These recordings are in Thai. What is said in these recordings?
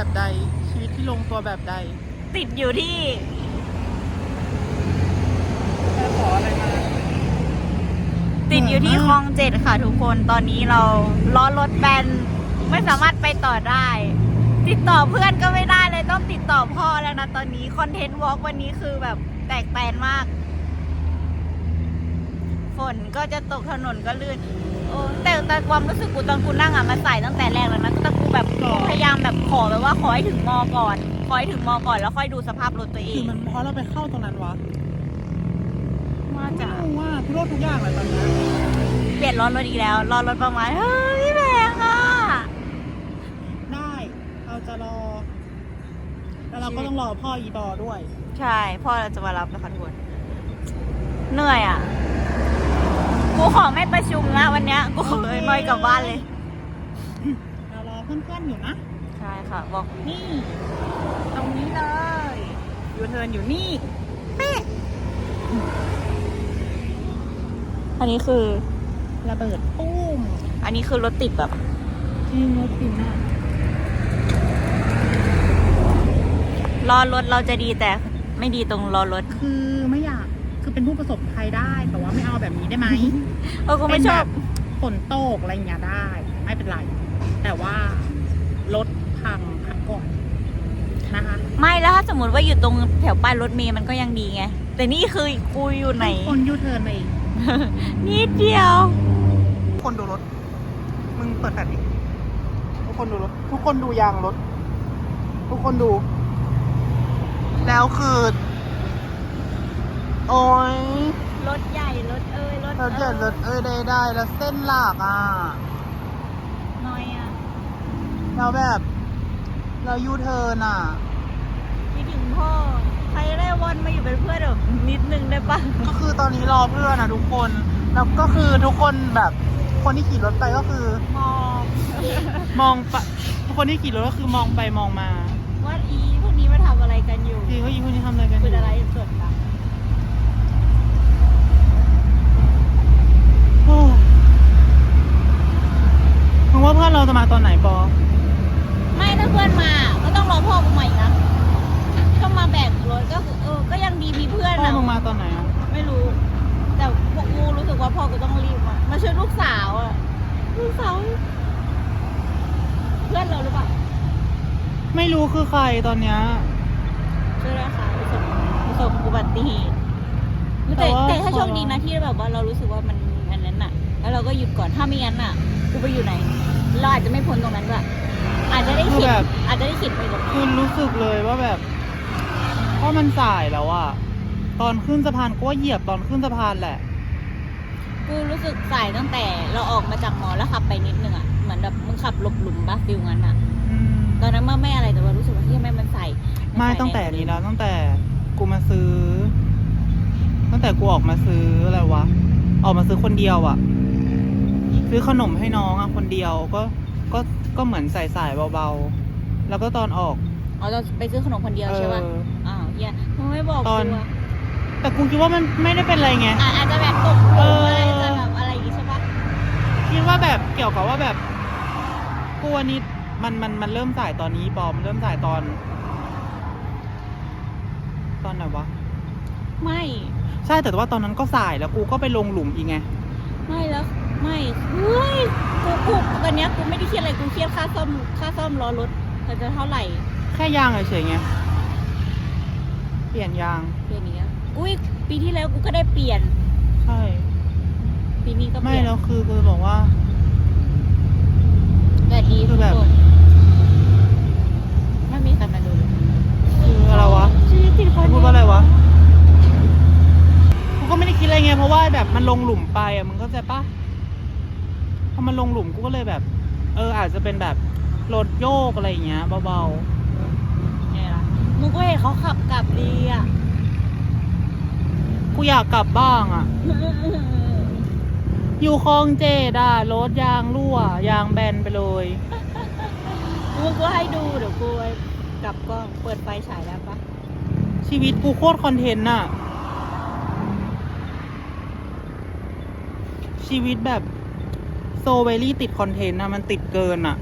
แบบใด ชีวิตที่ลงตัวแบบใด ติดอยู่ที่แค่ขออะไรมาติดอยู่ที่คลองเจ็ดค่ะทุกคนตอนนี้เราล้อรถแบนไม่สามารถไปต่อได้ ติดต่อเพื่อนก็ไม่ได้เลยต้องติดต่อพ่อแล้วนะตอนนี้คอนเทนต์วอล์กวันนี้คือแบบแตกแตนมาก ฝนก็จะตกถนนก็ลื่นโอ้แต่แต่ความรู้สึกกูตอนกูนั่งอะมันใส่ตั้งแต่แรกแล้วนะแต่กูแบบกู พยายามแบบขอแบบว่าขอให้ถึงมอก่อนขอให้ถึงมอก่อนแล้วค่อยดูสภาพรถตัวเอคืองมันเพราะเราไปเข้าตรงนั้นวะมาไม่จากรู้ว่าพี่โรดทุกอย่างเลยตอนเนี้ยเปลี่ยนล้อรถอีกแล้วล้อรถประมาณเฮ้ยแพงอะได้เราจะรอ แล้วเราก็ต้องรอพ่ออีบอด้วย ใช่พ่อเราจะมารับนะคะทุกคนเหนื่อยอะกูขอไม่ประชุมนะวันเนี้ยกูขอเลยมอยกลับบ้านเลย เรารอเพื่อนๆอยู่นะ ใช่ค่ะบอกนี่ ตรงนี้เลยยูเทิร์นอยู่นี่อันนี้คือระเบิดปุ้ม อันนี้คือรถติดแบบจริงรถปินอะล้อรถเราจะดีแต่ไม่ดีตรงล้อรถ คือไม่อยากคือเป็นผู้ประสบภัยได้แต่ว่าไม่เอาแบบนี้ได้ไหมเออกูไม่ชอบ เป็นแบบฝนตกอะไรอย่างเงี้ยได้ ไม่เป็นไร แต่ว่ารถพังพักก่อนนะคะไม่แล้วถ้าสมมติว่าอยู่ตรงแถวป้ายรถเมย์มันก็ยังดีไง แต่นี่คือกูอยู่ไหน คนยูเทิร์นไปอีกนิดเดียว คนดูรถ มึงเปิดแฟลชดิทุกคนดูรถ ทุกคนดูยางรถ ทุกคนดู แล้วคือ โอ้ยรถใหญ่ รถเอ้ย รถรถใหญ่รถเอ้ยได้ได้แล้วเส้นหลากอะน้อยอะ แล้วแบบ เรายูเทิร์นอะคิดถึงพ่อ ใครได้วันมาอยู่เป็นเพื่อนแบบนิดนึงได้ปะก็คือตอนนี้รอเพื่อนนะทุกคนแล้วก็คือทุกคนแบบคนที่ขี่รถไปก็คือ มองมองไปทุกคนที่ขี่รถก็คือมองไปมองมาว่าอีพวกนี้มาทำอะไรกันอยู่พี่เขายิงคนนี้ทำอะไรกันเป็นอะไรสดปะโอ้ยมึงว่าเพื่อนเราจะมาตอนไหนปอ ไม่ถ้าเพื่อนมาก็ต้องรอพ่อกูมาอีกนะก็มาแบกรถก็คือเออก็ยังดีมีเพื่อนพ่อนะมึงมาตอนไหนอะไม่รู้ แต่พวกกูรู้สึกว่าพ่อกูต้องรีบมามาช่วยลูกสาวอะลูกสาวเพื่อนเราหรือเปล่าไม่รู้คือใครตอนเนี้ย ช่วยด้วยค่ะประสบประสบอุบัติเหตุแต่แต่ว่า แต่ถ้าพอโชคดีนะที่แบบว่าเรารู้สึกว่ามันอันนั้นน่ะแล้วเราก็หยุดก่อนถ้าไม่งั้นน่ะกูไปอยู่ไหนเราอาจจะไม่พ้นตรงนั้นด้วย อาจจะได้คือขิดแบบ อาจจะได้ขิดไปเลยคือรู้สึกเลยว่าแบบเพราะมันสายแล้วอะตอนขึ้นสะพานก็ว่าเหยียบตอนขึ้นสะพานแหละ กูรู้สึกสายตั้งแต่เราออกมาจากมอแล้วขับไปนิดนึงอะเหมือนแบบมึงขับหลบหลุมบ้าฟิลงั้นอะอืมตอนนั้นมันไม่อะไรแต่ว่ารู้สึกว่าที่ไม่มันใส่ไม่นใส่ตั้งแต่รงนี้แล้วตั้งแต่กูมาซื้อ ตั้งแต่กูออกมาซื้ออะไรวะ ออกมาซื้อคนเดียวอะซื้อขนมให้น้องอะคนเดียวก็ ก็ก็เหมือนใส่สายเบาๆ แล้วก็ตอนออก อ๋อเราไปซื้อขนมคนเดียวเอใช่ป่ะออ้าวเฮียมึงไม่บอกตอน กูอะแต่กูคิดว่ามันไม่ได้เป็นอะไรไง อะอาจจะแบบตกหเอลุมอออะไรจะแบบอะไรอย่างงี้ใช่ป่ะ คิดว่าแบบเกี่ยวกับว่าแบบกูวันนี้มันมันมันเริ่มสายตอนนี้ปอมนเริ่มสายตอน ตอนไหนวะ ไม่ ใช่แต่ว่าตอนนั้นก็สายแล้วกูก็ไปลงหลุมอีกไง ไม่แล้ว ไม่เฮ้ยกูกูตอนเนี้ยกูไม่ได้เครียดอะไรกูเครียดค่าซ่อมค่าซ่อมล้อรถแต่จะเท่าไหร่แค่ยางเฉยๆไง เปลี่ยนยาง เปลี่ยนนี้ยอุ้ยปีที่แล้วกูก็ได้เปลี่ยน ใช่ ปีนี้ก็เปไม่ลี่ยนแล้วคือกูจะบอกว่า แต่ดีคือแบบทุกคนไม่มีใครมาดูเลยคืออะไรวะชีวิตติดคนพูดว่าอะไรวะกูก็ไม่ได้คิดอะไรไงเพราะว่าแบบมันลงหลุมไปอะมึงเข้าใจปะพ อมันลงหลุมกูก็เลยแบบ เออ อาจจะเป็นแบบรถโยกอะไรอย่างเงี้ยเบาไงล่ะมึงก็เห็นเขาขับกลับดีอะๆกูอยากกลับบ้างอะ อยู่คลองเจดอะรถยางรั่วยางแบนไปเลยมึงก็ให้ดูเดี๋ยวกูไว้กลับกล้องเปิดไฟฉายได้ปะชีวิตกูโคตรคอนเทนต์น่ะ ชีวิตแบบ โซเวลี่ติดคอนเทนต์นะมันติดเกินอะ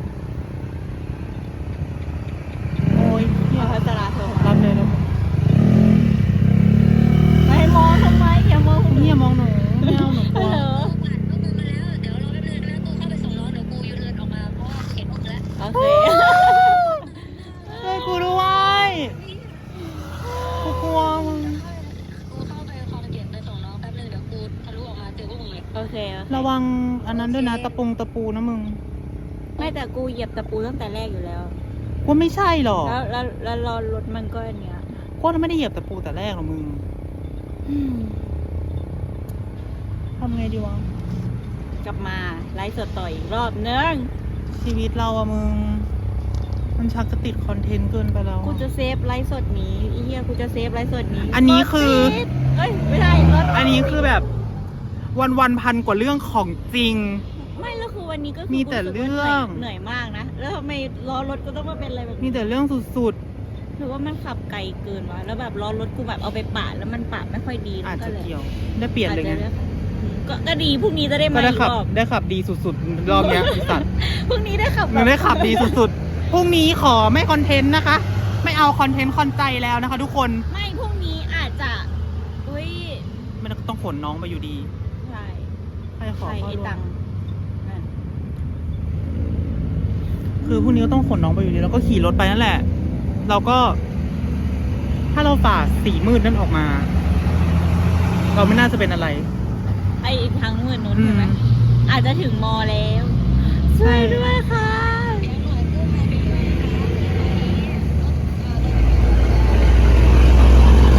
ตะปงตะปูนะมึง ไม่แต่กูเหยียบตะปูตั้งแต่แรกอยู่แล้วว่าไม่ใช่หรอกแล้วแล้วแล้วรอรถมันก็อันเนี้ยว่าไม่ได้เหยียบตะปูแต่แรกหรอกมึงทำไงดีวะกลับมาไลฟ์สดต่ออีกรอบนึงชีวิตเราอะมึง มันชักจะติดคอนเทนต์เกินไปแล้วกูจะเซฟไลฟ์สดนี้ไอ้เหี้ยกูจะเซฟไลฟ์สดนี้ อันนี้คือรถติดเอ้ยไม่ได้รถอันนี้คือแบบ วันวันๆพันกว่าเรื่องของจริงไม่แล้ วคือวันนี้ก็คือมีแต่กูสึกว่าเรื่อง เหนื่อยมากนะ แล้วทำไมล้อรถก็ต้องมาเป็นอะไรแบบมีนี้แต่เรื่องสุดหรือว่ามันขับไกลเกินวะแล้วแบบล้อรถกูแบบเอาไปปาดแล้วมันปาดไม่ค่อยดีๆ อาจก็จะเลยเกี่ยว ได้เปลี่ยนเลยไงอาจจะอืมก็ก็ดีพรุ่งนี้จะได้ก็มาได้อีกขับรอบได้ขับดีสุดๆ รอบเนี้ยไอ้สัตว์พรุ่งนี้ได้ขับมึงได้ขับดีสุดๆ พรุ่งนี้ขอไม่คอนเทนต์นะคะ ไม่เอาคอนเทนต์คอนใจแล้วนะคะ ทุกคน ไม่พรุ่งนี้อาจจะอุ้ยมันก็ต้องขนน้องไปอยู่ดี ใช่ใครขอใช่เข้าไอ้ร่วตัมงค์นั่น คือพรุ่งนี้ก็ต้องขนน้องไปอยู่ดีแล้วก็ขี่รถไปนั่นแหละ เราก็ ถ้าเราฝ่าสีมืดนั่นออกมา เราไม่น่าจะเป็นอะไร ไอ้ทางมืดนู้นอืใช่ไหมมอาจจะถึงมอแล้วใช่ช่วยด้วยค่ะ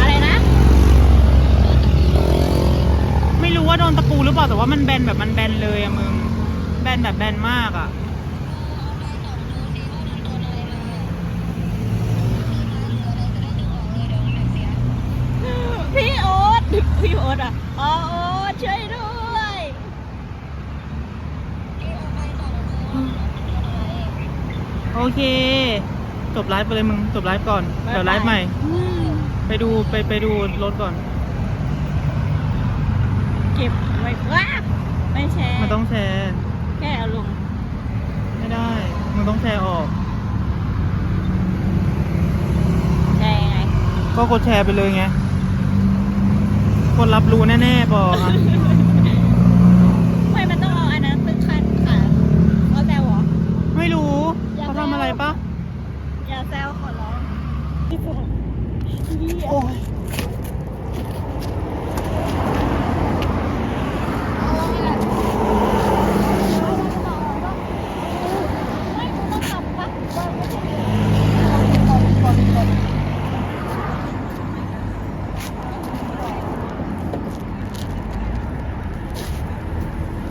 อะไรนะ ไม่รู้ว่าโดนตะปูหรือเปล่าแต่ว่ามันแบนแบบมันแบนเลยอะมึงแบนแบบแบนมากอะ พี่โอ๊ต พี่โอ๊ตอะอ๋อโอ๊ตช่วยด้วยโอเคจบไลฟ์ไปเลยมึงจบไลฟ์ก่อนเดี๋ยวไลฟ์ใหม่อืมไปดูไปไปดูรถก่อน เก็บไว้ว้าไม่แชร์มันต้องแชร์ แค่เอาลง ไม่ได้มึงต้องแชร์ออกแชร์ยังไง ก็กดแชร์ไปเลยไง คนรับรู้แน่ๆบอกอะไม่มันต้องเอาอันนั้นตึกคันค่ะเอาแซวเหรอ ไม่รู้อย่า เขาทำอะไรปะอย่าแซวขอร้อง โอ้ย ไม่กูต้องขับปะ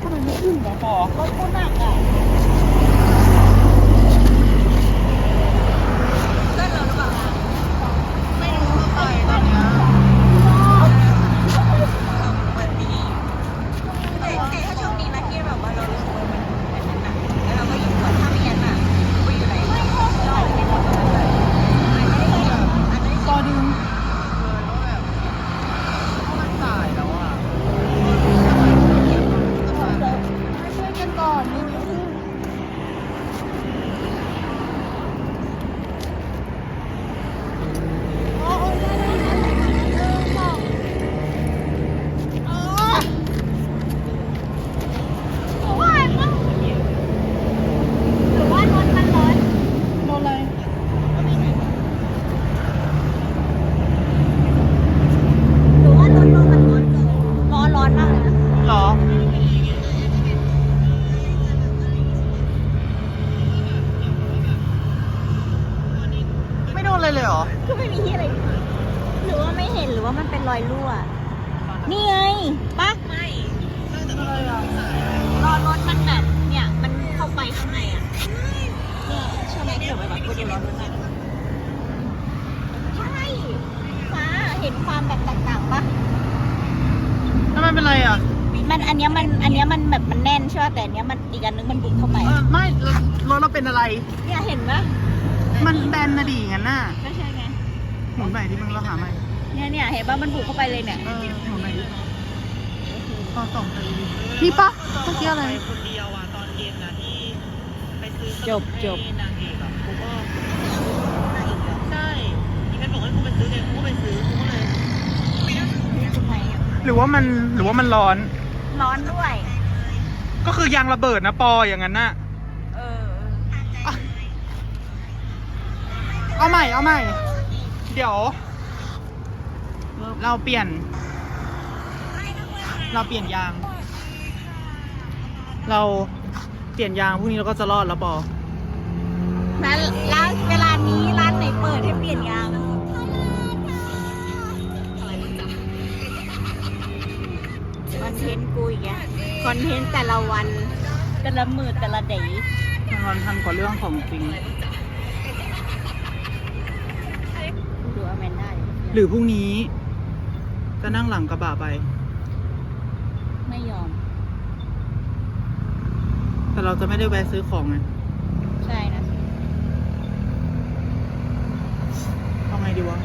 ทำไมไม่ ขึ้นหรอปอ รถกูหนักอะเพื่อนเราหรือเปล่า ไม่รู้ไปตอนเนี้ย วันนี้แต่แต่ถ้าโชคดีนะที่แบบว่าเราลงไปมันแบบนั้นน่ะแล้วเราก็อยู่ก่อนถ้าไม่งั้นน่ะกูไปอยู่ไหนไม่ชอบเราไม่ชอบตรงนั้นเลยอันนี้ก็แบบอันนี้ ปอดึงเลยว่าแบบมันสายแล้วอะ ช่วยกันก่อนนี่ หรือว่ารถมันร้อน โดนอะไร หรือว่ารถเรามันร้อนเกินร้อนร้อนมากเลยนะ หรอ ไม่โดนเลยเลยเหรอ ก็ไม่มีที่อะไร หรือว่าไม่เห็นหรือว่ามันเป็นรอยรั่ว นี่ไงปะไม่รอรถมันแบบเนี่ย มันเข้าไปข้างในอะเนี่ยใช่ไหมเดี๋ยวไปแบบกูดูรถมันหน่อยใช่ฟ้าเห็นความแบบต่างๆปะ แล้วมันเป็นไรอะ มันอันเนี้ยมันอันเนี้ยมันแบบมันแน่นใช่ป่ะแต่อันเนี้ยมันอีกอันนึงมันบุกเข้าไป เออไม่รถเราเป็นอะไร เนี่ยเห็นปะมันแบนนะดิงั้นน่ะก็ใช่ไงหมุนใหม่ที่มึงเราหาใหม่เนี่ยเนี่ยเห็นปะมันบุกเข้าไปเลยเนี่ยเออหมุนใหม่ดิตอนส่องไปดินี่ปะเมื่อกี้อะไร คนเดียวอะตอนเย็นนะที่ไปซื้อจบจบ นางเอกอะกูก็ใช่ที่แม่บอกให้กูไปซื้อเองกูก็ไปซื้อกูก็เลย หรือว่ามันหรือว่ามันร้อน ร้อนด้วย ก็คือยางระเบิดนะปออย่างนั้นน่ะ เอออะเอาใหม่เอาใหม่ เดี๋ยว เราเปลี่ยน เราเปลี่ยนยาง เราเปลี่ยนยางพรุ่งนี้เราก็จะรอดแล้วปอ แล้วแล้วเวลานี้ร้านไหนเปิดให้เปลี่ยนยาง นต์กูอีกอะคอนเทนต์แต่ละวัน แต่ละมือแต่ละเดย์มันวันทันกว่าเรื่องของจริง ดูอแมนได้หรือพรุ่งนี้ จะนั่งหลังกระบะไป ไม่ยอม แต่เราจะไม่ได้แวะซื้อของไงใช่นะเอาไงดีวะ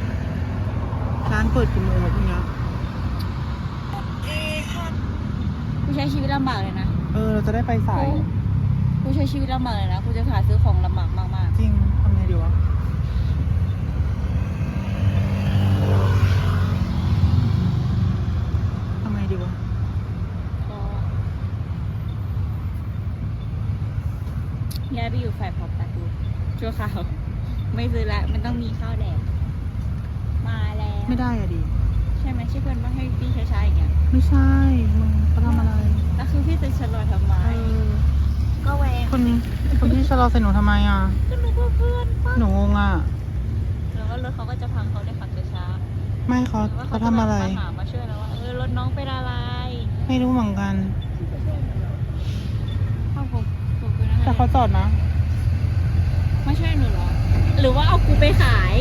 ร้านเปิดกี่โมงวะพรุ่งนี้ กู ใช้ชีวิตลำบากเลยนะเออเราจะได้ไปสาย กูใช้ชีวิตลำบากเลยนะกูจะหาซื้อของลำบากมากจริงทำไงดีวะทำไงดีวะๆก็ย้ายไปอยู่ฝ่ายพอประตูชั่วคราวไม่ซื้อละมันต้องมีข้าวแดงมาแล้วไม่ได้อะดิใช่ไหมใช่เพื่อนมาให้พี่ช้าๆอย่างเงี้ย ไม่ใช่มึงเขาทำอะไรแล้วคือพี่จะชะลอทำไม เออก็แหวงคนคนที่ชะลอใส่หนูทำไมอะ ก็นึกว่าเพื่อนปะหนูงงอะแล้วว่ารถเขาก็จะพังเขาได้ขับช้าไม่เขาๆหรือว่าเขาจะทำอะไร มาหามาช่วยแล้วว่าเออรถน้องเป็นอะไรไม่รู้เหมือนกัน ข้าวผมผมคือนะแต่เขาจอดนะ ไม่ใช่หนูเหรอ หรือว่าเอากูไปขาย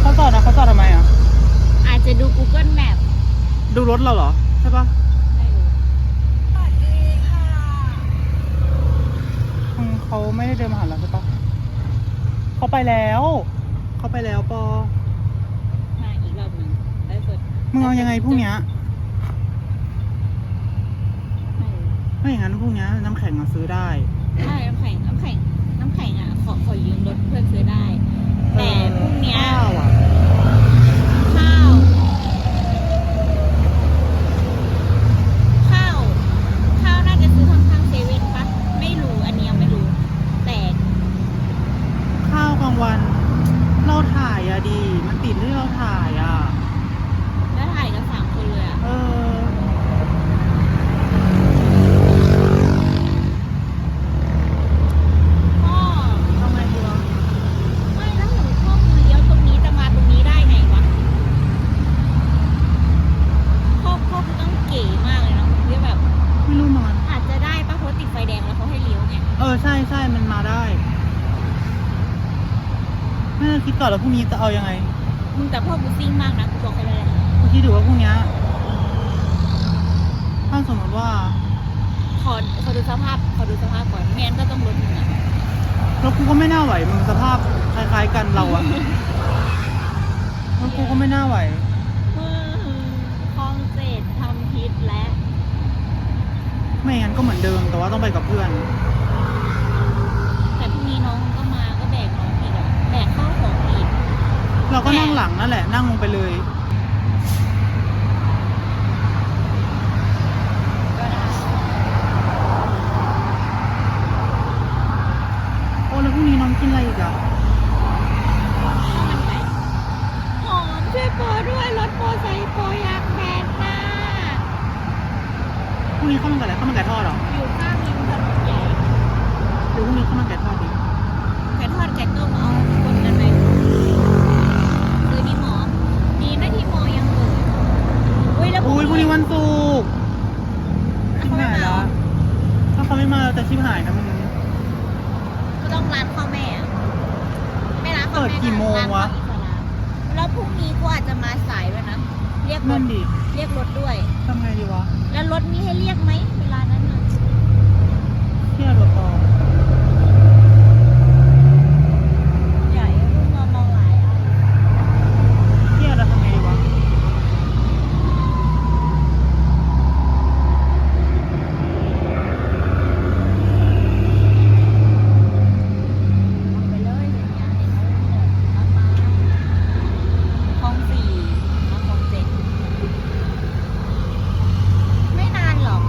เขาจอดนะเขาจอดทำไมอะอา จจะดู Google Map ดูรถเราเหรอ ใช่ปะไม่รู้อืมเขาไม่ได้เดินมาหาเราใช่ปะเขาไปแล้ว เขาไปแล้วปอ มาอีกรอบหนึ่งได้สุดมึงเอายังไงพรุ่งเนี้ยไม่รู้ไม่อย่างนั้นพรุ่งเนี้ยน้ำแข็งอะซื้อได้ ใช่น้ำแข็งน้ำแข็งน้ำแข็งอะขอขอยืมรถเพื่อนซื้อได้ แต่พรุ่งเนี้ย ข้าวอะ ข้าว ข้าว ข้าวน่าจะซื้อข้างๆเซเว่นปะไม่รู้ อันนี้ยังไม่รู้ แต่ ข้าวกลางวัน เราถ่ายอะดี มันติดที่เราถ่ายอะ แล้วถ่ายกันสามคนเลยอะ เออ พ่อ ทำไงดีวะ ไม่แล้วหนูพ่อมือเลี้ยวตรงนี้จะมาตรงนี้ได้ไงวะพ่อพ่อคือต้องเก๋มากเลยนะที่แบบ ไม่รู้เหมือนกัน อาจจะได้ปะเพราะติดไฟแดงแล้วเขาให้เลี้ยวไง เออ ใช่ใช่มันมาได้ไม่ได้คิด ก่อนแล้วพรุ่งนี้จะเอายังไงมึงแต่พ่อกูซิ่งมากนะกูบอกให้เลยเมื่อกี้ถือว่าพรุ่งเนี้ยถ้าสมมติว่า ขอขอดูสภาพขอดูสภาพก่อนไม่งั้นก็ต้องลดมึงอะแล้วกูก็ไม่น่าไหวมึงสภาพคล้าย ๆ กันเราอะแล้วกูก็ไม่น่าไหวมือคลองเศษทำพิษและ ไม่งั้นก็เหมือนเดิมแต่ว่าต้องไปกับเพื่อน แต่พรุ่งนี้น้องก็มาก็แบกน้องอีกอะแบกข้าวของอีก เรา ก็นั่งหลังนั่นแหละนั่งลงไปเลย ก็ได้ โอ้แล้วพรุ่งนี้น้องกินอะไรอีกอะ ข้าวมันไก่หอมช่วยโปรด้วยรถโปรใส่โปรยางแพนหน้า พรุ่งนี้ข้าวมันไก่อะไรข้าวมันไก่ทอดเหรอ อยู่ข้างริมถนนใหญ่ หรือพรุ่งนี้ข้าวมันไก่ทอดดิ ไก่ทอดไก่ต้มเอาคนกันไหมคือที่หมอ ดีนะที่หมอยังเปิดอุ้ยแล้ว อุ้ยพรุ่งนี้วันศุกร์ แล้ว ชิบ เขาไม่ หาย มา ละถ้าเขาไม่มาเราจะชิบหายนะมึง ก็ต้องร้านข้าวแม่อะไม่ร้านข้าว เปิดแม่กี่โมงวะร้านข้าอิสลามแล้วพรุ่งนี้กูอาจจะมาสายด้วยนะ เรียกรนั่ถนดิ เรียกรถด้วย ทำไงดีวะ แล้วรถมีให้เรียกไหมเวลานั้นน่ะ เที่ยวรถต่อ ใหญ่ลูกนอนมองหลายอะ เที่ยวแล้วทำไงดีวะ เอาไปเลยอย่างเงี้ยเห็นเขาเนี่ยเอามาคลองสี่มาคลองเจ็ดไม่นานหรอก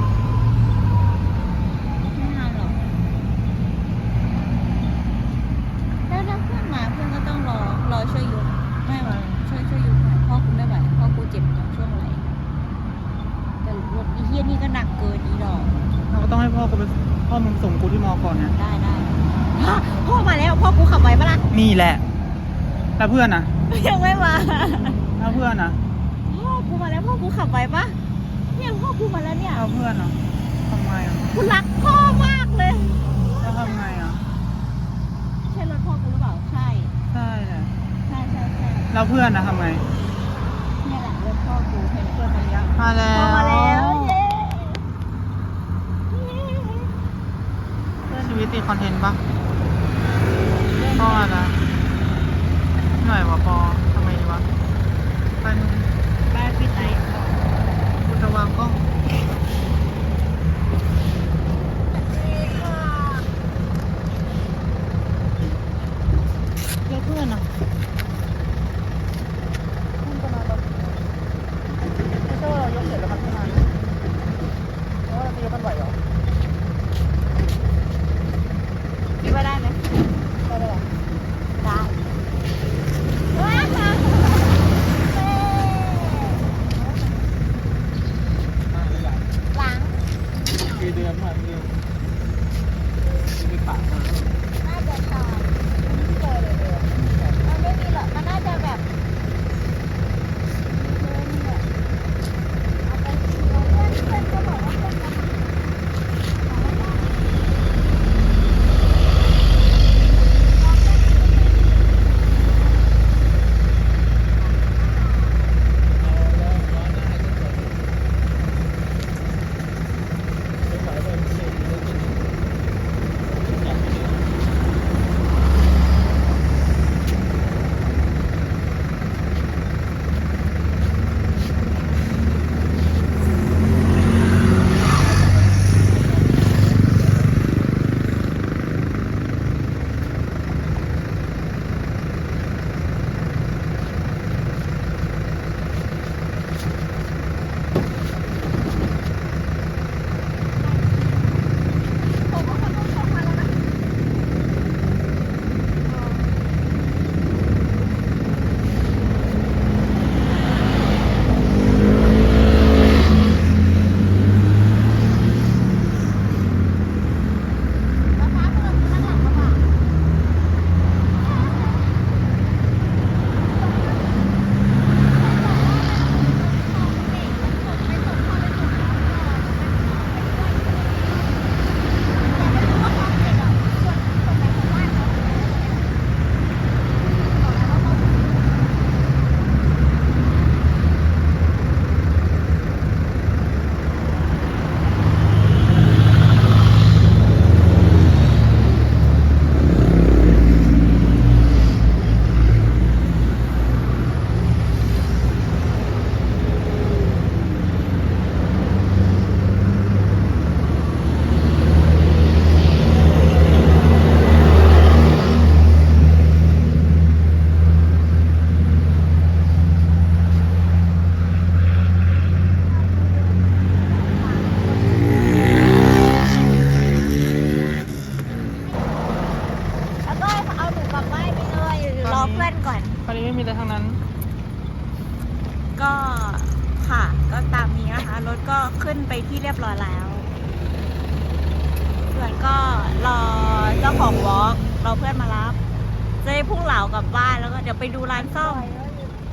พ่อมึงส่งกูที่มอก่อนนะ ได้ได้ฮะพ่อมาแล้วพ่อกูขับไว้ปะล่ะ นี่แหละ แล้วเพื่อนนะยังไม่มาแล้วเพื่อนนะพ่อกูมาแล้วพ่อกูขับไว้ปะเนี่ยพ่อกูมาแล้วเนี่ยแล้วเพื่อนนะทำไงอะกูรักพ่อมากเลยแล้วทำไงอะใช่รถพ่อกูหรือเปล่าใช่ใช่แหละใช่ใช่ใช่แล้วเพื่อนนะทำไงเนี่ยแหละรถพ่อกูเห็นเพื่อนมันยังมาแล้วพ่อมาแล้วเย้ชีวิตติดคอนเทนต์ปะ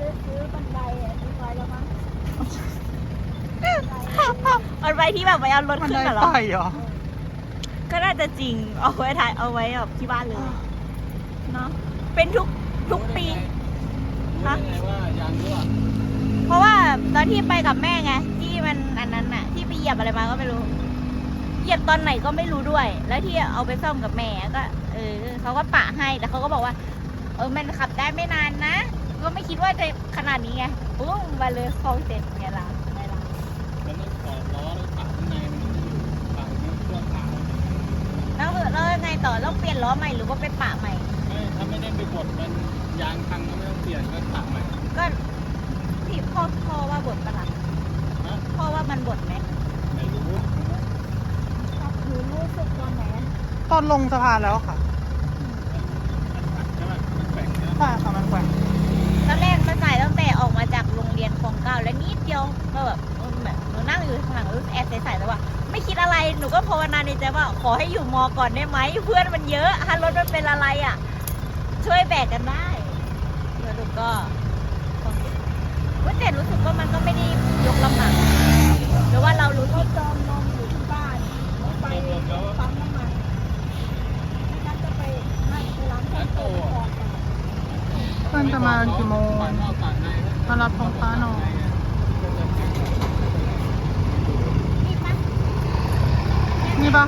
มั้งมันไปที่แบบไปเอารถมันขึ้นได้กันเหรอไปเหรอ ก็น่าจะจริง เอาไว้ถ่ายเอาไว้แบบที่บ้านเลยเนาะ เป็นทุกทุกปี ฮะไงว่ายางรั่วเพราะว่าตอนที่ไปกับแม่ไงที่มันอันนั้นน่ะ ที่ไปเหยียบอะไรมาก็ไม่รู้ เหยียบตอนไหนก็ไม่รู้ด้วย แล้วที่เอาไปซ่อมกับแม่ก็ เออเขาก็ปะให้แต่เขาก็บอกว่า เออมันขับได้ไม่นานนะ ก็ไม่คิดว่าจะขนาดนี้ไงปุ้งมาเลยคลองเสร็จไงล่ะไงล่ะมันต้องถอดล้อแล้วปากข้างในมันอยู่ปากนี้เครื่องขาวแล้วแล้วยังไงต่อต้องเปลี่ยนล้อใหม่หรือว่าไปปะใหม่ ไม่ถ้าไม่ได้ไปบดมันยางพังก็ไม่ต้องเปลี่ยนก็ปากใหม่ก็ที่พ่อพ่อว่าบทปะล่ะฮะพ่อว่ามันบทไหมไม่รู้ครับหนูรู้สึกตอนไหนอะตอนลงสะพานแล้วค่ะมันหักใช่ไหมมันแกว่งใช่ไหม ใช่ค่ะมันแกว่ง ตอนแรกมันใส่ตั้งแต่ออก มาจากโรงเรียนคลองเก้าแล้วนิดเดียวก็แบบหนูนั่งอยู่ข้างหลังรู้แอบใสๆแต่ว่า ไม่คิดอะไรหนูก็ภาวนาในใจว่า ขอให้อยู่มอก่อนได้ไหมเพื่อนมันเยอะถ้ารถมันเป็นอะไรอะ ช่วยแบกกันได้แล้วหนูก็ว่าแต่รู้สึกว่ามันก็ไม่ได้ยกลำบากหรือว่าเรารู้ก็ที่จอมนมอยู่ที่บ้านไปปั๊มน้ำมันน่าจะไปนั่ไปร้านแค่โตก่อนกันเพื่อนจะมากี่โมงปากนอนมารับท้องฟ้าหน่อย นี่ปะ นี่ป